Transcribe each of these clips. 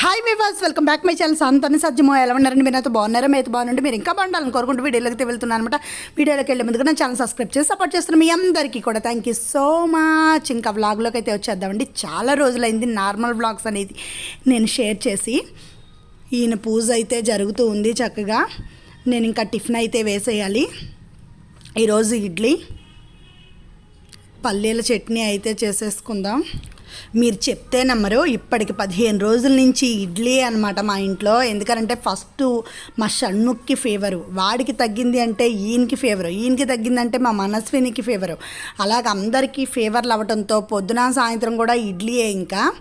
Hi viewers welcome back my channel సంతని సజ్జమో ఎలా ఉన్నారండి? మీరు అయితే బాగున్నారా? అయితే బాగుంటుంది మీరు ఇంకా బాగుండాలని కోరుకుంటూ వీడియోలోకి వెళ్తున్నాను అనమాట వీడియోలోకి వెళ్ళే ముందుగా నా ఛానల్ సబ్స్క్రైబ్ చేసి సపోర్ట్ చేస్తున్న మీ అందరికీ కూడా థ్యాంక్ యూ సో మచ్ ఇంకా వ్లాగ్లోకి అయితే వచ్చేద్దామండి. చాలా రోజులైంది నార్మల్ వ్లాగ్స్ అనేది నేను షేర్ చేసి. ఈయన పూజ అయితే జరుగుతూ ఉంది చక్కగా. నేను ఇంకా టిఫిన్ అయితే వేసేయాలి. ఈరోజు ఇడ్లీ. పల్లీల చట్నీ అయితే చేసేసుకుందాం. మీరు చెప్తే నమ్మరు. ఇప్పటికి పదిహేను రోజుల నుంచి ఇడ్లీ అనమాట మా ఇంట్లో. ఎందుకంటే ఫస్ట్ మా షణ్ముఖ్కి ఫేవరు. వాడికి తగ్గింది అంటే ఈయనకి ఫేవరు. ఈయనకి తగ్గిందంటే మా మనస్వినికి ఫేవరు. అలాగ అందరికీ ఫేవర్లు అవ్వడంతో పొద్దున సాయంత్రం కూడా ఇడ్లీయే ఇంకా.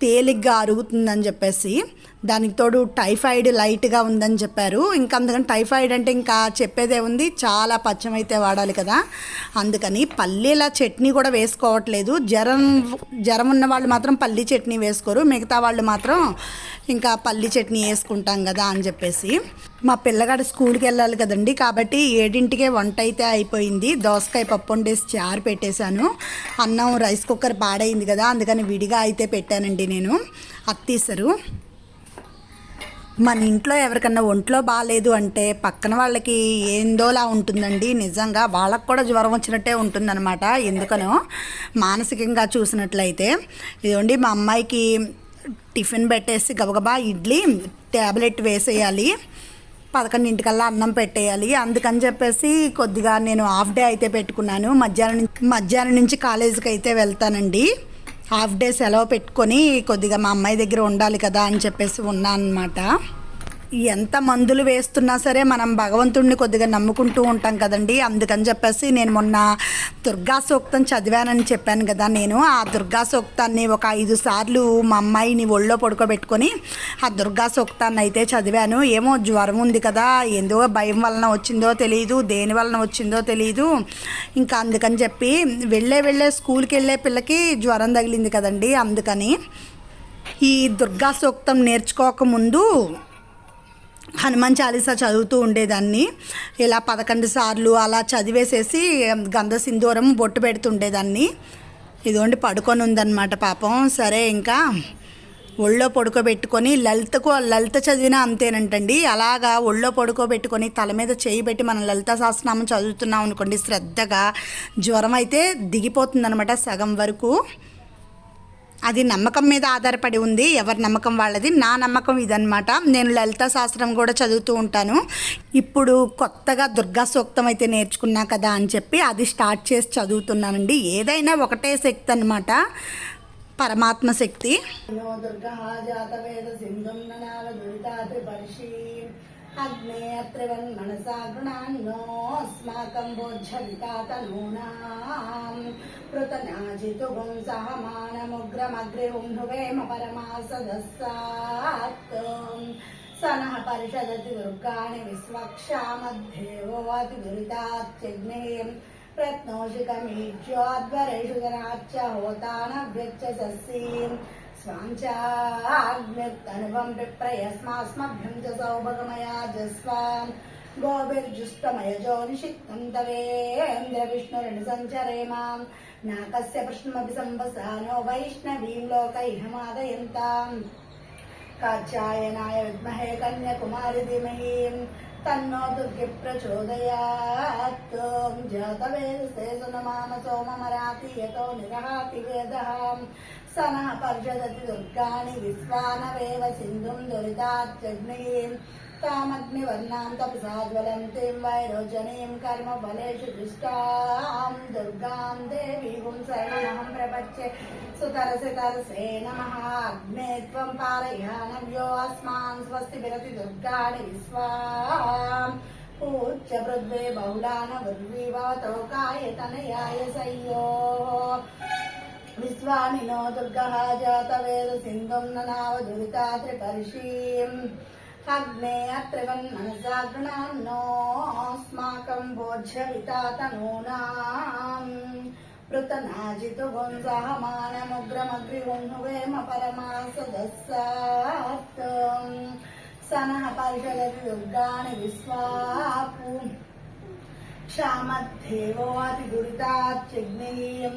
తేలిగ్గా అరుగుతుందని చెప్పేసి దానికి తోడు టైఫాయిడ్ లైట్గా ఉందని చెప్పారు. ఇంకా అందుకని టైఫాయిడ్ అంటే ఇంకా చెప్పేదే ఉంది. చాలా పచ్చం అయితే వాడాలి కదా. అందుకని పల్లీల చట్నీ కూడా వేసుకోవట్లేదు. జ్వరం జ్వరం ఉన్న వాళ్ళు మాత్రం పల్లీ చట్నీ వేసుకోరు. మిగతా వాళ్ళు మాత్రం ఇంకా పల్లీ చట్నీ వేసుకుంటాం కదా అని చెప్పేసి. మా పిల్లగాడు స్కూల్కి వెళ్ళాలి కదండి. కాబట్టి ఏడింటికే వంట అయితే అయిపోయింది. దోసకాయ పప్పు వండేసి చారు పెట్టేశాను. అన్నం రైస్ కుక్కర్ పాడైంది కదా. అందుకని విడిగా అయితే పెట్టానండి నేను. అత్తీసరు. మన ఇంట్లో ఎవరికన్నా ఒంట్లో బాగాలేదు అంటే పక్కన వాళ్ళకి ఏందోలా ఉంటుందండి. నిజంగా వాళ్ళకు కూడా జ్వరం వచ్చినట్టే ఉంటుందన్నమాట. ఎందుకనో మానసికంగా చూసినట్లయితే ఇదిగోండి మా అమ్మాయికి టిఫిన్ పెట్టేసి గబగబా ఇడ్లీ ట్యాబ్లెట్ వేసేయాలి. పదకొండింటికల్లా అన్నం పెట్టేయాలి. అందుకని చెప్పేసి కొద్దిగా నేను హాఫ్ డే అయితే పెట్టుకున్నాను. మధ్యాహ్నం మధ్యాహ్నం నుంచి కాలేజీకి అయితే వెళ్తానండి. హాఫ్ డే సెలవు పెట్టుకొని కొద్దిగా మా అమ్మాయి దగ్గర ఉండాలి కదా అని చెప్పేసి ఉన్నాను అనమాట ఎంత మందులు వేస్తున్నా సరే మనం భగవంతుడిని కొద్దిగా నమ్ముకుంటూ ఉంటాం కదండి. అందుకని చెప్పేసి నేను మొన్న దుర్గా సూక్తం చదివానని చెప్పాను కదా నేను. ఆ దుర్గా సూక్తాన్ని ఒక ఐదు సార్లు మా అమ్మాయిని ఒళ్ళో పడుకోబెట్టుకొని ఆ దుర్గా సూక్తాన్ని అయితే చదివాను. ఏమో జ్వరం ఉంది కదా ఎందుకో భయం వలన వచ్చిందో తెలియదు దేని వలన వచ్చిందో తెలియదు ఇంకా అందుకని చెప్పి వెళ్ళే వెళ్ళే స్కూల్కి వెళ్ళే పిల్లకి జ్వరం తగిలింది కదండి. అందుకని ఈ దుర్గా సూక్తం నేర్చుకోకముందు హనుమాన్ చాలీసా చదువుతూ ఉండేదాన్ని. ఇలా పదకొండు సార్లు అలా చదివేసేసి గంధ సింధూరం బొట్టు పెడుతుండేదాన్ని. ఇదిగోండి పడుకొని ఉందన్నమాట పాపం. సరే ఇంకా ఒళ్ళో పడుకోబెట్టుకొని లలితకు లలిత చదివినా అంతేనంటండి. అలాగా ఒళ్ళో పడుకోబెట్టుకొని తల మీద చేయి పెట్టి మనం లలిత సహస్రనామం చదువుతున్నాం అనుకోండి శ్రద్ధగా జ్వరం అయితే దిగిపోతుందనమాట సగం వరకు. అది నమ్మకం మీద ఆధారపడి ఉంది. ఎవరి నమ్మకం వాళ్ళది? నా నమ్మకం ఇదనమాట నేను లలిత శాస్త్రం కూడా చదువుతూ ఉంటాను. ఇప్పుడు కొత్తగా దుర్గా సూక్తం అయితే నేర్చుకున్నా కదా అని చెప్పి అది స్టార్ట్ చేసి చదువుతున్నానండి. ఏదైనా ఒకటే శక్తి అనమాట పరమాత్మ శక్తి. దుర్గా అగ్నే అత్రివన్ మనసా గృణాన్నోస్మాకం బోధ్యవితాతనూనాం. పృతనాజితు సహమానముగ్రమగ్రే ఉంహువేమ పరమాసదస్సాత్ సనః పరిషదతి దుర్గాణి విశ్వక్షామద్దేవో అతి దురితాత్యగ్నే ప్రత్నోషికమీజ్యోద్వరేషు జనాచ్చ హోతానవ్యచ్చ సస్సీం స్వాంచాగ్నిర్తనువం విప్రయస్మాస్మభ్యం చ సౌభగమయా జస్వాం గోభిర్జుష్టమయజో నిషిక్తం తవేంద్ర విష్ణురిణ సంచరేమాం నాకస్య ప్రశ్నమపి సంవసానో వైష్ణవీం లోకైహమాదయంతాం కాచాయనాయ విద్మహే కన్యాకుమారి ధీమహి తన్నో దుర్గి ప్రచోదయాత్ జాతవేదస్తే సునమామ సోమమరాతి యతో నిరహాతి వేదః సనః పర్షదతి దుర్గాణి విశ్వానవేవ సింధుం దురితాత్యగ్నిం తామగ్నివర్ణాం తపసాజ్వలంతిం వైరోచనీం కర్మ ఫలేషు దృష్టాం దుర్గాం దేవీం శరణమహం ప్రపచ్చే. సుతరసి తరసే నమ. అగ్నే త్వం పారయానవ్యో అస్మాన్ స్వస్తి విరతి దుర్గాని విశ్వాం. పూజ్య పృథ్వే బహుళాన పృథ్వీవతో కాయ తనయాయ సయ్యో. విశ్వామినో దుర్గः జాతవేద సింధుం ననావ దురితాత్రిపర్షీం అగ్నే అత్రివన్ మనసా గృణాన్నోస్మాకం భోజ్యవితాతనూనాం పృతనాజితు గుంసహమానముగ్రమగ్రిగుంహువేమ పరమాసదస్సాత్ సనః పరిషదతి దుర్గాణి విశ్వాపు. క్షామద్ధేవోతి దురితాచ్చిగ్నేయం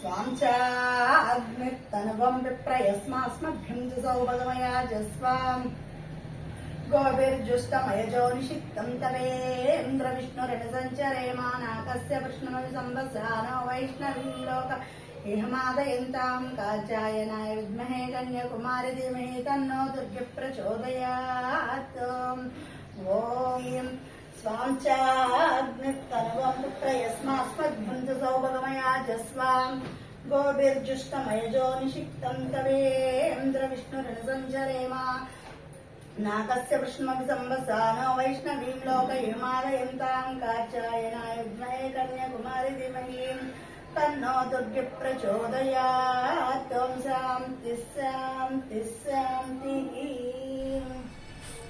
स्वां चाग्निर्तनुवं विप्रयस्मास्मभ्यं च सौभगमया जस्वाम् गोभिर्जुष्टमयजो निषिक्तं तवेन्द्र विष्णुरणसञ्चरे मानाकस्य कृष्णमपि संवत्सरानो वैष्णवीं लोक इहमादयन्तां काचायनाय विद्महे कन्याकुमारि धीमहि तन्नो दुर्गे प्रचोदयात् ॐ स्वां चाग्निस्तनुवं पुत्रयस्मास्मद्भुं च सौभगमया जस्वाम् गोभिर्जुष्टमयजो निषिक्तं तवेन्द्र विष्णुरणसञ्चरे मा नागस्य विष्णुमपि संवसानो वैष्णवीं लोकयुमालयन्तां काचायनाय विद्महे कन्याकुमारि धीमहि तन्नो दुर्गे प्रचोदयात् ॐ शान्ति शान्ति शान्तिः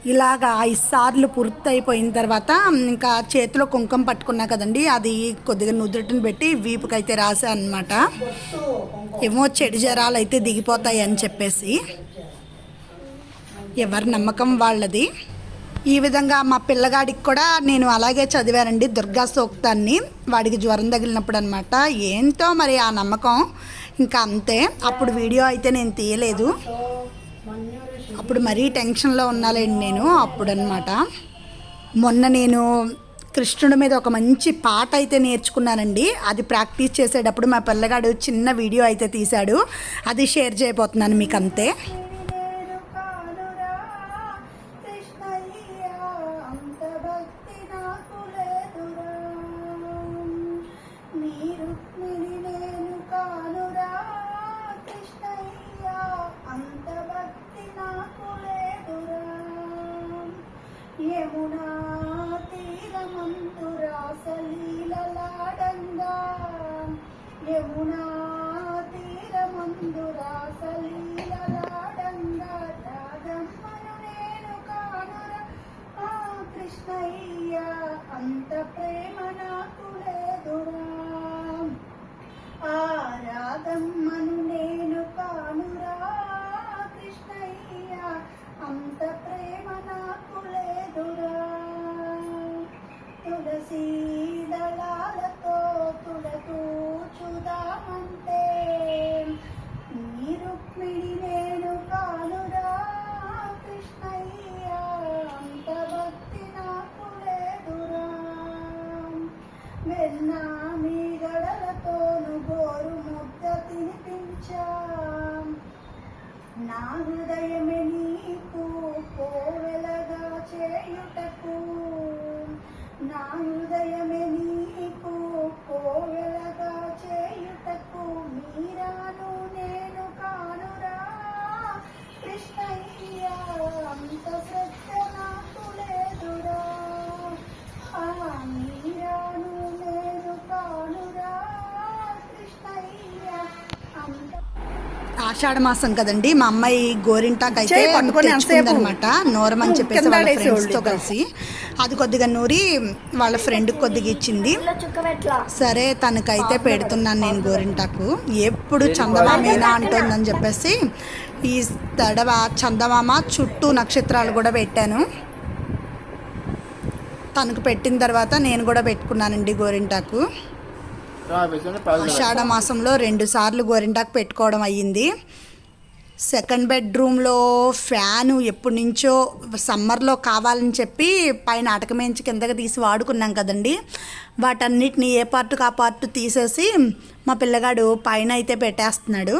ఇలాగా ఐదు సార్లు పూర్తయిపోయిన తర్వాత ఇంకా చేతిలో కుంకుమ పట్టుకున్నా కదండి అది కొద్దిగా నుదుటిని పెట్టి వీపుకైతే రాసా అనమాట ఏమో చెడు జ్వరాలు అయితే దిగిపోతాయి అని చెప్పేసి. ఎవరి నమ్మకం వాళ్ళది. ఈ విధంగా మా పిల్లగాడికి కూడా నేను అలాగే చదివానండి దుర్గా సూక్తాన్ని. వాడికి జ్వరం తగిలినప్పుడు అనమాట ఏంటో మరి ఆ నమ్మకం. ఇంకా అంతే. అప్పుడు వీడియో అయితే నేను తీయలేదు. ఇప్పుడు మరీ టెన్షన్లో ఉన్నాలేండి నేను అప్పుడు అనమాట మొన్న నేను కృష్ణుడి మీద ఒక మంచి పాట అయితే నేర్చుకున్నానండి. అది ప్రాక్టీస్ చేసేటప్పుడు మా పిల్లగాడు చిన్న వీడియో అయితే తీశాడు. అది షేర్ చేయబోతున్నాను మీకు అంతే వెన్న మీ గోరు ముద్ద తినిపించా. నా హృదయమే నీకు కోవెలగా చేయుటకు ఆషాఢ మాసం కదండి. మా అమ్మాయి గోరింటాకు అయితే? అనమాట నోరమని చెప్పేసి వాళ్ళ ఫ్రెండ్స్తో. కలిసి. అది కొద్దిగా నూరి వాళ్ళ ఫ్రెండ్కి కొద్దిగా ఇచ్చింది. సరే తనకైతే పెడుతున్నాను నేను గోరింటాకు. ఎప్పుడు చందమామేనా అంటుందని చెప్పేసి ఈ తడవ చందమామ చుట్టూ నక్షత్రాలు కూడా పెట్టాను. తనకు పెట్టిన తర్వాత నేను కూడా పెట్టుకున్నానండి గోరింటాకు. ఆషాఢ మాసంలో రెండు సార్లు గోరింటాకు పెట్టుకోవడం అయ్యింది. సెకండ్ బెడ్రూమ్లో ఫ్యాను ఎప్పటి నుంచో సమ్మర్లో కావాలని చెప్పి పైన అటకమేంచి కిందకి తీసి వాడుకున్నాం కదండి. వాటన్నిటిని ఏ పార్టుకు ఆ పార్ట్ తీసేసి మా పిల్లగాడు పైన అయితే పెట్టేస్తున్నాడు.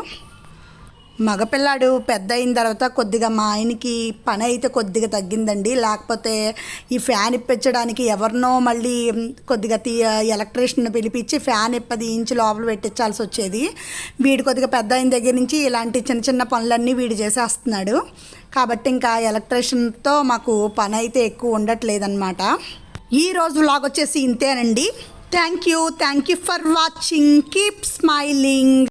మగపిల్లాడు పెద్ద అయిన తర్వాత కొద్దిగా మా ఆయనకి పని అయితే కొద్దిగా తగ్గిందండి. లేకపోతే ఈ ఫ్యాన్ ఇప్పించడానికి ఎవరినో మళ్ళీ కొద్దిగా తీ ఎలక్ట్రీషియన్ పిలిపించి ఫ్యాన్ ఇప్పది ఇంచి లోపల పెట్టించాల్సి వచ్చేది. వీడు కొద్దిగా పెద్ద అయిన దగ్గర నుంచి ఇలాంటి చిన్న చిన్న పనులన్నీ వీడు చేసేస్తున్నాడు. కాబట్టి ఇంకా ఎలక్ట్రీషియన్తో మాకు పని అయితే ఎక్కువ ఉండట్లేదన్నమాట. ఈ రోజు వ్లాగ్ వచ్చేసి ఇంతేనండి. Thank you. Thank you for watching. Keep smiling.